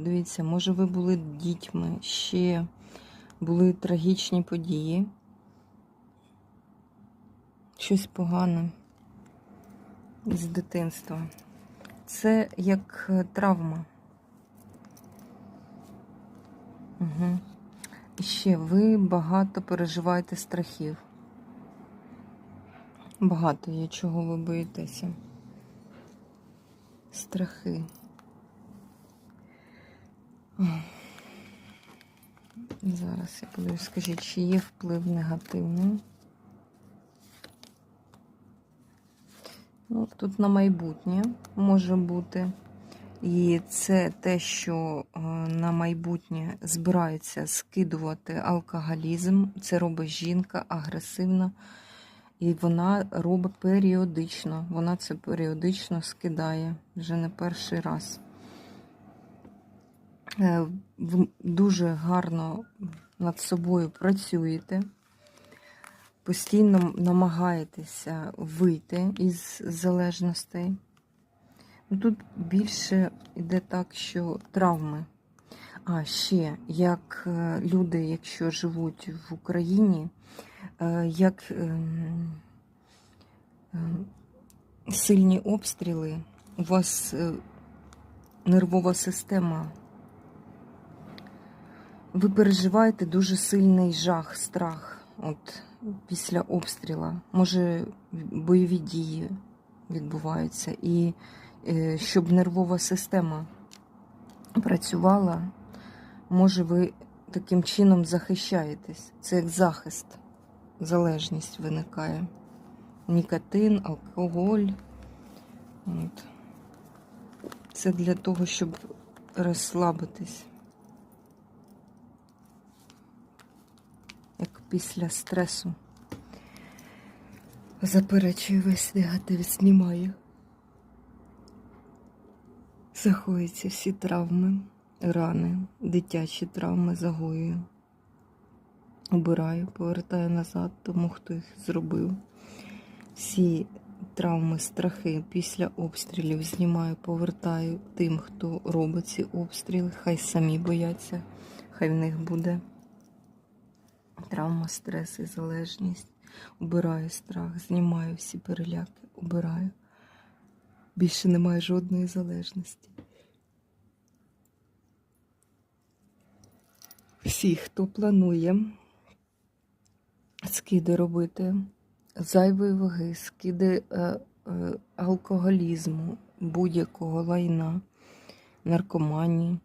Дивіться, може ви були дітьми, ще були трагічні події. Щось погане з дитинства. Це як е, травма. Угу. І ще ви багато переживаєте страхів. Багато є чого ви боїтеся. Страхи. Зараз я подивлюсь, скажіть, чи є вплив негативний? Ну, тут на майбутнє може бути. І це те, що е, на майбутнє збирається скидувати алкоголізм. Це робить жінка агресивна. І вона робить періодично. Вона це періодично скидає вже не перший раз. Е, дуже гарно над собою працюєте, постійно намагаєтеся вийти із залежностей. Ну, Тут більше йде так, що травми. А ще як е, люди, якщо живуть в Україні, е, як ем, ем, сильні обстріли, у вас нервова система. Ви переживаєте дуже сильний жах, страх от, після обстріла. Може, бойові дії відбуваються. І е, щоб нервова система працювала, може, ви таким чином захищаєтесь. Це як захист, залежність виникає. Нікотин, алкоголь. От. Це для того, щоб розслабитись. Як після стресу. Заперечую весь негатив, знімаю. Заходяться всі травми, рани, дитячі травми загоюю. Обираю, повертаю назад тому, хто їх зробив. Всі травми, страхи після обстрілів знімаю, повертаю тим, хто робить ці обстріли. Хай самі бояться, хай в них буде травма, стрес і залежність. Убираю страх, знімаю всі переляки, убираю. Більше немає жодної залежності. Всі, хто планує скиди робити, зайвої ваги, скиди е, е, алкоголізму, будь-якого лайна, наркоманії,